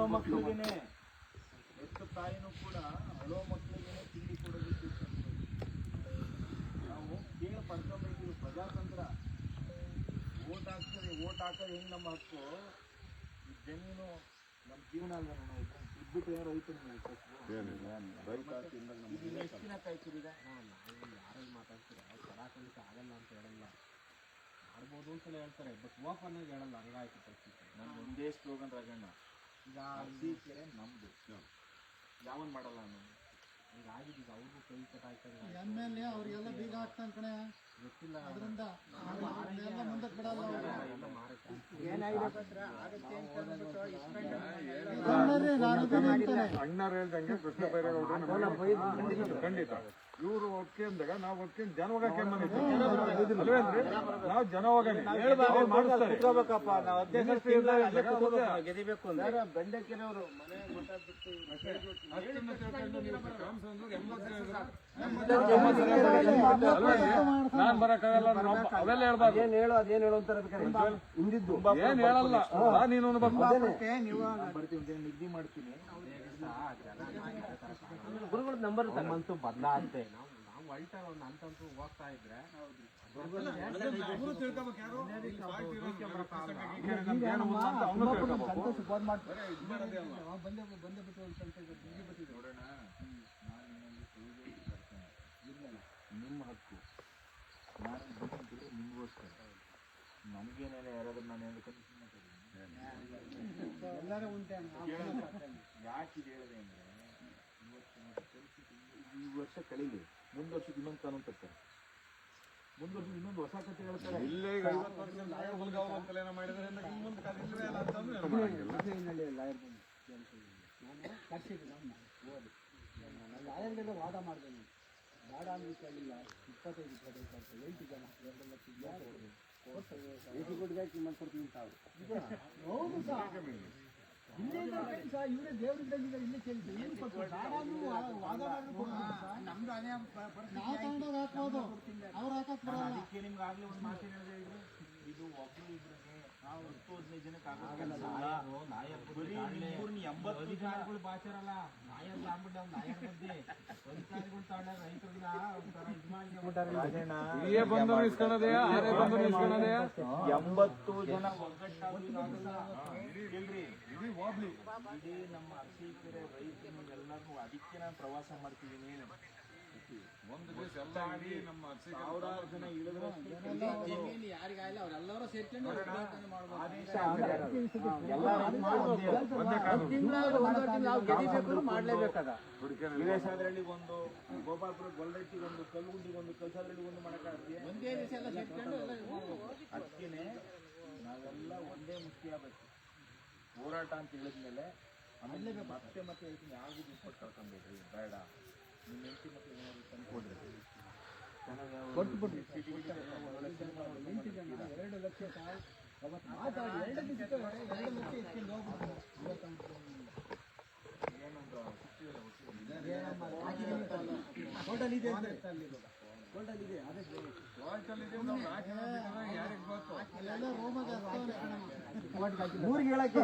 ಮಕ್ಕಳು ಮಕ್ಕಳಿಗೆನೆ ಎಷ್ಟು ತಾಯಿನೂ ಕೂಡ ಅಳೋ ಮಕ್ಕಳಿಗೆ ತಿಂಡಿ ಕೊಡೋದಕ್ಕೆ ನಾವು ಕೇಳ ಪಡ್ಕೊಂಬೇಕಿದ್ರು ಪ್ರಜಾತಂತ್ರ. ಓಟ್ ಹಾಕ್ತಾರೆ, ಓಟ್ ಹಾಕೋದು ಹೆಂಗ್ ನಮ್ಮ ಹಕ್ಕು? ಜಮೀನು ನಮ್ಮ ಜೀವನ ಅಲ್ಲ ನಾವು ಇದ್ಬಿಟ್ಟು ಯಾರು ರೈತರು ನೀವು ತಿಂದಾಗ ನಮ್ಮ ಈಗ? ಯಾರಲ್ಲಿ ಮಾತಾಡ್ತೀರಾ? ಕರಾಕಲಿಕ್ಕೆ ಆಗಲ್ಲ ಅಂತ ಹೇಳಲ್ಲ. ಮಾಡ್ಬೋದು ಅಂತಲೇ ಹೇಳ್ತಾರೆ ಬಟ್ ಓಪನ್ ಆಗಿ ಹೇಳಲ್ಲ ಹಂಗಾಯ್ತು ಪರಿಸ್ಥಿತಿ. ನಮ್ಮ ಒಂದೇ ಸ್ಲೋಗನ್ ರಾಜಣ್ಣ. ಈಗ ಕೆರೆ ನಮ್ಮದು ಯಾವನ್ ಮಾಡಲ್ಲ ನಾನು? ಈಗ ಆಗಿದೆ ಈಗ ಅವ್ರಿಗೂ ಕೈ ಕಟ್ಟಾಯ್ತಂಗ ಎಮ್ಮೆಲ್ಯೆ ಅವ್ರಿಗೆಲ್ಲ ಬೀಗ ಹಾಕ್ತಾನೆ ಕಣೆ. ಗೊತ್ತಿಲ್ಲ. ಅದರಿಂದ ಮುಂದಕ್ಕೆ ಬಿಡಲ್ಲ ಅವ್ರು. ಎಲ್ಲ ಮಾರಕ್ಕೆ ಹೇಳ್ದಂಗೆ ಕೃಷ್ಣ ಬೈರೇಗೌಡರು ನಮ್ಮ ಖಂಡಿತ. ಇವರು ಅಂದಾಗ ನಾವು ಒಪ್ಕೊಂಡು ಜನ ಹೋಗಕ್ಕೆ ನಾವು ಜನ ಇದ್ದಾಗ ಗೆದಿಬೇಕು ಮನೆ? ನಾನ್ ಬರಕ್ಕಾಗಲ್ಲ ನಾನು ಒಬ್ಬ- ಅವೆಲ್ಲ ಹೇಳ್ಬಾರ್ದು. ಏನ್ ಹೇಳು ಅದೇನ್ ಹೇಳು ಅಂತಾರೆ ಹಿಂದಿದ್ದು. ಏನ್ ಹೇಳಲ್ಲ. ನೀನು ಅನ್ಬೇಕು ನೀವು ನಾನು ಬರ್ತೀನಿ ನಿದ್ದೆ ಮಾಡ್ತೀನಿ. ಗುರುಗಳ ನಂಬರ್ ನಮ್ಮಂತೂ ಬದಲಾಗುತ್ತೆ ನಾವು ನಾವು ಅಳ್ತಾ ಒಂದು ಅಂತಂತೂ ಹೋಗ್ತಾ ಇದ್ರೆ ಏನು ಗೊತ್ತಾ ಅಂತ ನೋಡೋಣ ನಿಮ್ಮ ಹಕ್ಕು ನಾನು ಬಂದಿದ್ದು ನಿಮಗೋಸ್ಕರ ಯಾರಾದ್ರೂ ನಾನು ಹೇಳ್ಕೊಂಡು ಎಲ್ಲರೂ ಉಂಟೆ ಯಾಕೆ ಹೇಳಿದೆ ಅಂದರೆ ಇವತ್ತು ನಮ್ಮ ಪರಿಸ್ಥಿತಿ ಈ ವರ್ಷ ಕಳೀಲಿ ಮುಂದ್ ವರ್ಷಕ್ಕೆ ಇನ್ನೊಂದು ಕಾನೂನು ತರ್ತಾರೆ ಮುಂದ್ ವರ್ಷ ಇನ್ನೊಂದು ಹೊಸ ಕಥೆ ಹೇಳ್ತಾರೆ. ಇಲ್ಲ ಅಂತಂದ್ರೆ ಏನು ಮಾಡಂಗಿಲ್ಲ ಲಾಯರ್ಗೆಲ್ಲ ವಾದ ಮಾಡಿದೆ ನಾನು ಬೇಡ ಅಂತ ಕೇಳಿಲ್ಲ ಇಪ್ಪತ್ತೈದು ಇಪ್ಪತ್ತೈದು ಸಾವಿರ ಎಂಟು ಜನ ಎರಡು ಲಕ್ಷ ಹೌದು ಸರ್ ಇಲ್ಲೇ ಇದ್ದಾರೆ ಸರ್ ಇವರೇ ದೇವರಿದ್ದಂಗಿದ್ದಾರೆ ಇಲ್ಲೇ ಕೇಳಿದ್ರು ಏನು ಕೊಟ್ಟು ಬೇಡ ಅಂದ್ರು ವಾ- ವಾದ ಮಾಡಿದ್ರು ಕೊಡ್ತೀನಿ ಸರ್. ನಮ್ದು ಅದೇ ನಾವು ತಗೊಂಡೋಗಿ ಹಾಕ್ಬೋದು. ಅವ್ರು ಹಾಕಕ್ ಬರಲ್ಲ. ಅದಕ್ಕೆ ನಿಮ್ಗೆ ಆಗ್ಲೇ ಒಂದು ಮಾತು ಹೇಳಿದೆ ಈಗ ಇದು ಒಬ್ರು ಇಬ್ರಿಗೆ ನಾವು ಹತ್ತು ಹದಿನೈದು ಜನಕ್ಕೆ ಆಗಲ್ಲ. ಬರೀ ಇವ್ರನ್ನ ಎಂಬತ್ತು ಅಧಿಕಾರಿಗಳು ಬಾಚಾರಲ್ಲ. ಅವ್ನು ಅಧಿಕಾರಿಗಳು ತಗೊಂಡ ರೈತರನ್ನ ಒಂಥರ ಇದು ಎಂಬತ್ತು ಜನ ಒಗ್ಗಟ್ಟಾಗಿ ಇಲ್ರಿ ಇಡೀ ವಾಬ್ಲಿ ಇಡೀ ನಮ್ಮ ಅರಸೀಕೆರೆ ರೈತರು ಎಲ್ಲರೂ ಅದಕ್ಕೆ ನಾನು ಪ್ರವಾಸ ಮಾಡ್ತಿದ್ದೀನಿ. ಒಂದು ದಿವಸ ಎಲ್ಲ ಇಡೀ ನಮ್ಮ ಸಾವಿರಾರು ಜನ ಇಳಿದ್ರೆ ಯಾರಿಗಾಗಲ್ಲ ಅವರೆಲ್ಲರೂ ಸೇರ್ಕೊಂಡು. ಆದೇಶ ಎಲ್ಲ ತಿಂಗಳು ನಾವು ಗೆದಿಬೇಕು ಮಾಡ್ಲೇಬೇಕದ. ಹಿರೇಸಾದ್ರಳ್ಳಿಗೆ ಒಂದು ಗೋಪಾಲ್ಪುರ ಗೊಲ್ರಟ್ಟಿಗೆ ಒಂದು ಕಲ್ಗುಂಡಿಗೆ ಒಂದು ಕಲ್ಸಾದ್ರಳ್ಳಿಗೆ ಒಂದು ಮಾಡಕ್ಕಾಗ್ತೀಯ ಒಂದೇ ದಿವಸ ಎಲ್ಲ ಸೇರ್ಕೊಂಡು ಮಾಡ್ಬೇಕು. ನಾವೆಲ್ಲ ಒಂದೇ ಮುಖ್ಯ ಆಗಬೇಕು ಹೋರಾಟ ಅಂತ ಹೇಳಿದ್ಮೇಲೆ ಆಮೇಲೆ ಮತ್ತೆ ಮತ್ತೆ ಹೇಳ್ತೀನಿ ಯಾವ್ದು ದುಡ್ಡು ಕಳ್ಕೊಂಬೇಡ್ರಿ ಬೇಡ. ನಿಮ್ಮ ಹೆಂಡತಿ ಮತ್ತೆ ಏನಾದ್ರು ಸಿನಿಮಾ ಎಂಟು ಜನ ಎರಡು ಲಕ್ಷ ಅವತ್ತು ಮಾತಾಡಿ ಎರಡು ಲಕ್ಷ ಎರಡು ಲಕ್ಷ ಎತ್ಕೊಂಡು ಹೋಗ್ಬಿಟ್ಟು. ಹೋಟೆಲ್ ಇದೆ ಅಂತ ಊರಿಗೆ ಹೇಳಕ್ಕೆ?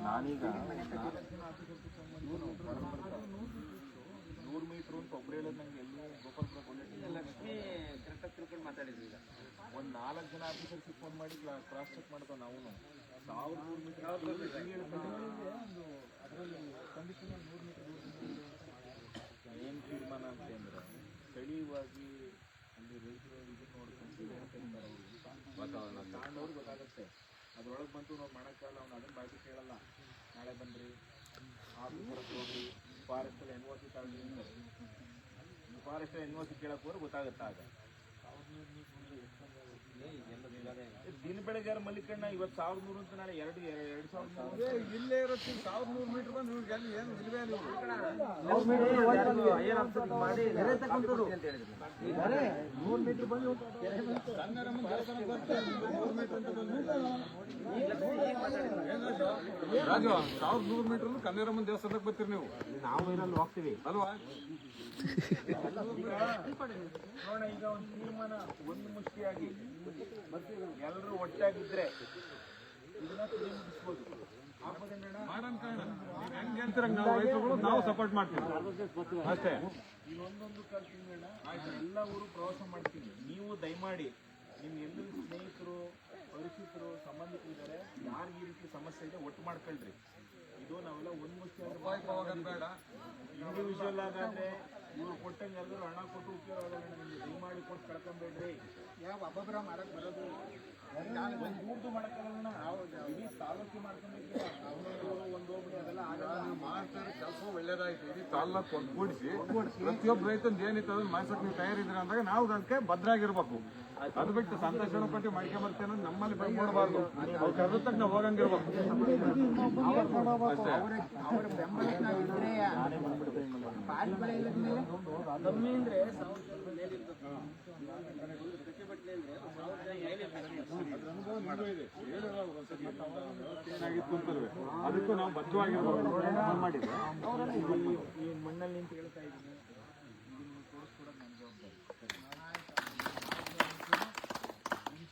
ನಾನೀಗ ನೂರು ಮೀಟ್ರ್ ಅಂತ ಒಬ್ರು ಹೇಳೋದು ನಂಗೆ ಎಲ್ಲಿ ಗೋಪಾಲಪುರ ಬುಲೆಟಿನ್ ಲಕ್ಷ್ಮಿ ಕರೆಕ್ಟಾಗಿ ತಿಳ್ಕೊಂಡು ಮಾತಾಡಿದ್ವಿ ಈಗ ಒಂದು ನಾಲ್ಕು ಜನ ಆಫೀಸರ್ಸ್ ಫೋನ್ ಮಾಡಿ ಕ್ರಾಸ್ ಚೆಕ್ ಮಾಡ್ತಾವ ನಾವು. ಸಾವಿರ ನೂರು ಮೀಟರ್ ಒಂದು ಅದರಲ್ಲಿ ಕಂಡೀಷನ್ ನೂರು ಮೀಟರ್ ಏನು ತೀರ್ಮಾನ ಅಂತ ಅಂದ್ರೆ ಸ್ಥಳೀಯವಾಗಿ ಅಲ್ಲಿ ರೈತರು ಇದನ್ನ ನೋಡ್ಕೊಂಡು ವಾತಾವರಣ ತಗೊಂಡವ್ರು ಗೊತ್ತಾಗುತ್ತೆ. ಅದ್ರೊಳಗೆ ಬಂತು ನಾವು ಮಾಡೋಕ್ಕಾಗಲ್ಲ ಅವ್ನು ಅದನ್ನ ಬಾಕಿ ಕೇಳಲ್ಲ. ನಾಳೆ ಬನ್ನಿರಿ ಆಫೀಸರ್ ಹತ್ರ ಹೋಗಿ ಫಾರೆಸ್ಟಲ್ಲಿ ಎನ್ ಓ ಸಿ ತಗೊಂಡು ಫಾರೆಸ್ಟ್ ಎನ್ ಓ ಸಿ ಕೇಳಕ್ಕೆ ಹೋದ್ರೆ ಗೊತ್ತಾಗುತ್ತೆ ಆಗ. ದಿನ ಬೆಳಗ್ಗೆ ಮಲ್ಲಿಕಣ್ಣ ಇವತ್ತು ಸಾವಿರದ ನೂರು ಅಂತ ನಾಳೆ ಎರಡು ಎರಡು ಸಾವಿರದ ನೂರು ಇದೇ ಇಲ್ಲೇ ಇರುತ್ತೆ ಸಾವಿರದ ನೂರು ಮೀಟರ್ ಬಂದು ಇವ್ರಿಗೆ ಅಲ್ಲಿ ಏನು ಇಲ್ವೇ ನೂರು ಮೀಟರ್ ಬಂದು ರಾಜು ಸಾವಿರದ ನೂರು ಮೀಟರ್ ಕನ್ನೇರಮ್ಮನ ದೇವಸ್ಥಾನಕ್ಕೆ ಬರ್ತೀರಿ ನೀವು? ನಾವು ಇರಲ್ಲಿ ಹೋಗ್ತೀವಿ. ಅಲ್ವಾ? ನೋಡೋಣ ಈಗ ಒಂದು ತೀರ್ಮಾನ ಒಂದು ಮುಷ್ಟಿಯಾಗಿ ಎಲ್ಲರೂ ಒಟ್ಟಾಗಿದ್ರೆ ನಾವು ಸಪೋರ್ಟ್ ಮಾಡ್ತೀವಿ. ಅಷ್ಟೇ. ಇನ್ನೊಂದೊಂದು ಒಂದೊಂದು ಕಾಲ್ ತಿಂಗಳನ್ನ ಎಲ್ಲ ಊರು ಪ್ರವಾಸ ಮಾಡ್ತೀನಿ. ನೀವು ದಯಮಾಡಿ ನಿಮ್ಮ ಎಲ್ಲರೂ ಸ್ನೇಹಿತರು ಪರಿಚಿತರು ಸಂಬಂಧಿಕರಿದ್ದಾರೆ ಯಾರಿಗೆ ಈ ರೀತಿ ಸಮಸ್ಯೆ ಇದೆ ಒಟ್ಟು ಮಾಡ್ಕೊಳ್ರಿ. ಇದು ನಾವೆಲ್ಲ ಒಂದು ಬೇಡ. ಇಂಡಿವಿಜುವಲ್ ಆಗಾದ್ರೆ ಇವ್ರು ಕೊಟ್ಟಂಗೆ ಎಲ್ಲರೂ ಹಣ ಕೊಟ್ಟು ಉಪಯೋಗ ಮಾಡಿ ಕೊಟ್ಟು ಕಳ್ಕೊಂಬೇಡ್ರಿ ಯಾವ ಒಬ್ಬೊಬ್ಬರ ಮಾರಕ್ಕೆ ಬರೋದು. ಕೆಲಸ ಪ್ರತಿಯೊಬ್ಬ ರೈತಂದು ಏನಿತ್ತು ಅದನ್ನ ಮಾಡ್ಸಕ್ ನೀವು ತಯಾರಿದ್ರೆ ಅಂದಾಗ ನಾವು ಅದಕ್ಕೆ ಭದ್ರಾಗಿರ್ಬೇಕು ಅದು ಬಿಟ್ಟು ಸಂತೋಷ ಪಟ್ಟು ಮಾಡ್ಕೊಂಬರ್ತೇನೆ ಅನ್ನೋದು ನಮ್ಮಲ್ಲಿ ಬಂದ್ ಮಾಡಬಾರ್ದು ಅವ್ರು ಕರೆದಕ್ಕೆ ನಾವು ಹೋಗಂಗಿರ್ಬೇಕು ಅಷ್ಟೇ ಅದಕ್ಕೂ ನಾವು ಬದ್ಧವಾಗಿರ್ಬೇಕು ಮಾಡಿದ್ರೆ ಈ ಮಣ್ಣಲ್ಲಿ ಹೇಳ್ತಾ ಇದ್ದೀನಿ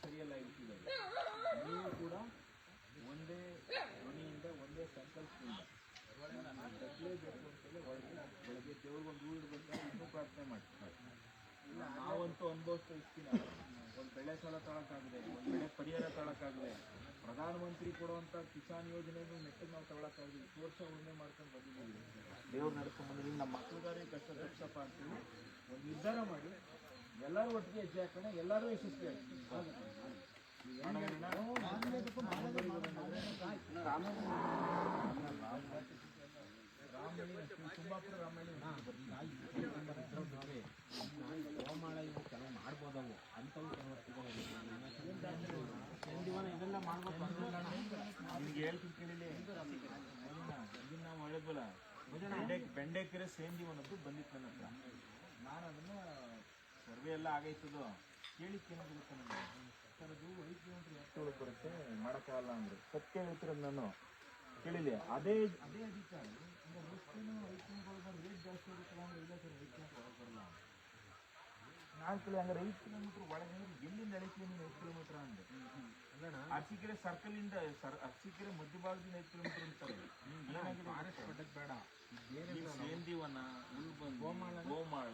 ಸರಿಯಲ್ಲ ಇರ್ತಿದ್ದಾರೆ ನೀವು ಕೂಡ ಒಂದೇ ಧ್ವನಿಯಿಂದ ಒಂದೇ ಸಂಕಲ್ಪದಿಂದ ಕಟ್ಟಲೇಬೇಕು ಅಂತೇಳಿ ಒಳಗೆ ಬೆಳಗ್ಗೆ ದೇವ್ರಿಗೊಂದು ಇಡ್ಬೇಕು ಇನ್ನೂ ಪ್ರಾರ್ಥನೆ ಮಾಡ್ತಾರೆ ನಾವಂತೂ ಅನುಭವಿಸ್ತಾ ಇರ್ತೀನಿ ಬೆಳೆ ಸಾಲ ತಗೊಳಕ್ಕಾಗದೆ ಒಂದು ಬೆಳೆ ಪರಿಹಾರ ತಗೊಳಕ್ಕಾಗದೆ ಪ್ರಧಾನಮಂತ್ರಿ ಕೊಡುವಂಥ ಕಿಸಾನ್ ಯೋಜನೆಯನ್ನು ನೆಟ್ಟಿಗೆ ನಾವು ತಗೊಳಕ್ಕಾಗದೆ ಇಷ್ಟು ವರ್ಷ ಉಳುಮೆ ಮಾಡ್ಕೊಂಡು ಬಂದಿದ್ದೀವಿ ದೇವ್ರು ನಡ್ಕೊಂಡು ಬಂದಿದ್ದೀವಿ ನಮ್ಮ ಮಕ್ಕಳಿಗಾರೆ ಕಷ್ಟ ತಪ್ಸಪ್ಪ ಅಂತೇಳಿ ಒಂದು ನಿರ್ಧಾರ ಮಾಡಿ ಎಲ್ಲರೂ ಒಟ್ಟಿಗೆ ಹೆಜ್ಜೆ ಹಾಕೋಣ ಎಲ್ಲರೂ ಯಶಸ್ವಿ ಆಗ್ತೀವಿ ತುಂಬಾಪುರ ರಾಮಾಯಣ ಗೋಮಾಳ ಇವು ಕೆಲವು ಮಾಡ್ಬೋದವು ಅಂಥವು ಕೆಲವು ನಿಮ್ಗೆ ಹೇಳ್ತೀನಿ ಇದನ್ನ ನಾವು ಬೆಂಡೆ ಬೆಂಡೆಕೆರೆ ಸೇಂದಿವನದ್ದು ಬಂದಿತ್ತು ನನ್ನ ಹತ್ರ. ನಾನು ಅದನ್ನ ಸರ್ವೆ ಎಲ್ಲ ಆಗೈತದು ಕೇಳಿ ನನಗೆ? ಸರ್ ಅದು ಐದು ಕಿಲೋಮೀಟರ್ ಎಷ್ಟು ಬರುತ್ತೆ? ಮಾಡೋಕ್ಕಾಗಲ್ಲ ಅಂದ್ರು. ಸತ್ಯ ಹೇಳ್ತಿರೋದು ನಾನು. ಕೇಳಿಲಿ ಅದೇ ಅದೇ ಅಧಿಕಾರಿ. ಈಗ ವಸ್ತುನು ಐದು ಕಿಲೋಮೀಟರ್ ರೇಟ್ ಜಾಸ್ತಿ ಇಲ್ಲ ಸರ್ ಐದು ಕಿಲೋಮೀಟರ್ ಬರಲ್ಲ. ನಾನು ಅಂದ್ರೆ ಹಂಗಾರೆ ಐದು ಕಿಲೋಮೀಟರ್ ಒಳಗೆ ಅಂದ್ರೆ ಎಲ್ಲಿಂದ ಎಳಿತೀವಿ ನೀನು ಐದು ಕಿಲೋಮೀಟರ್ ಅಂದೆ ಅರಸೀಕೆರೆ ಸರ್ಕಲ್ ಇಂದ ಸರ್ ಅರಸೀಕೆರೆ ಮಧ್ಯಭಾಗದಿಂದ ಐದು ಕಿಲೋಮೀಟರ್ ಅಂತಾರೆ ಬೇಡ. ನೀವು ಸೇಂದಿವನ ಗೋಮಾಳ ಗೋಮಾಳ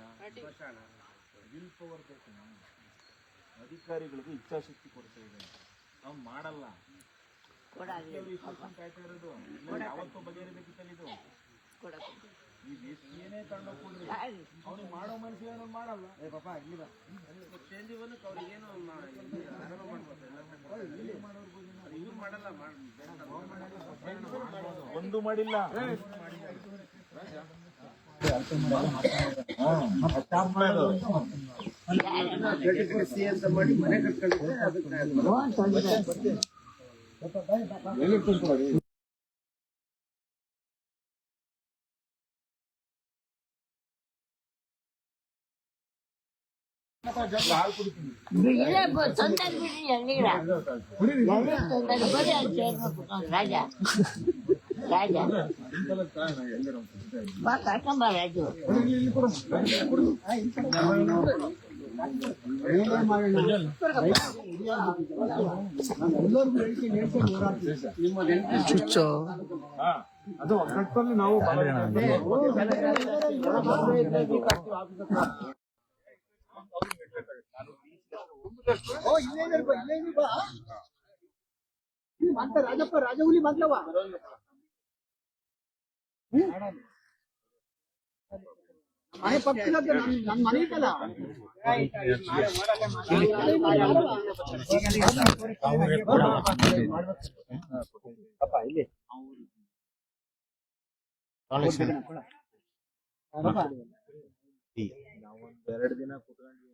ವಿಲ್ ಪವರ್ ಬೇಕು ಅಧಿಕಾರಿಗಳಿಗೆ ಇಚ್ಛಾಶಕ್ತಿ ಕೊಡ್ತಾ ಇದೆ ಅವ್ನು ಮಾಡಲ್ಲ. ಕಾಯ್ತಾ ಇರೋದು. ಯಾವತ್ತೂ ಬಗೆಹರಿಬೇಕಿತ್ತಲ್ಲ ಇದು? ಏನೇ ತಗೊಂಡೋಗಿ ಕೊಡ್ರಿ ಅವ್ನಿಗೆ ಮಾಡೋ ಮನುಷ್ಯ ಏನೋ ಮಾಡಲ್ಲ. ಏ ಪಾಪ ಇಲ್ಲ ಬಾ ಚೇಂಜಿವನ್ನಕ್ಕೆ ಅವ್ರಿಗೆ ಏನು ಇವ್ರು ಮಾಡಲ್ಲ ಒಂದು ಮಾಡಿಲ್ಲ ಇಲ್ಲೇ ತಂದಲ್ಲಿ ಬಿಡಿ ಎಳ್ನೀರ ಎಳ್ನೀರು ತಂದಲ್ಲಿ ಬರೀ ಅಲ್ಲಿ ಸೇರ್ಬೇಕು ಅವ್ನು ರಾಜ. ರಾಜ. ಬಾ ಕರ್ಕೊಂಬ ರಾಜು. ಹಾ ಅದು ಒಗ್ಗಟ್ಟಲ್ಲಿ ನಾವು ಮಾಡ್ತಾ ರಾಜಪ್ಪ ರಾಜಹುಲಿ ಮಾಡ್ಲವ ಮನೆ ಪಕ್ಕದ ನನ್ನ ಮನೆ ಇಲ್ಲಿ ನಾವೊಂದ್ ಎರಡು ದಿನ ಕುತ್ಕೊಂಡು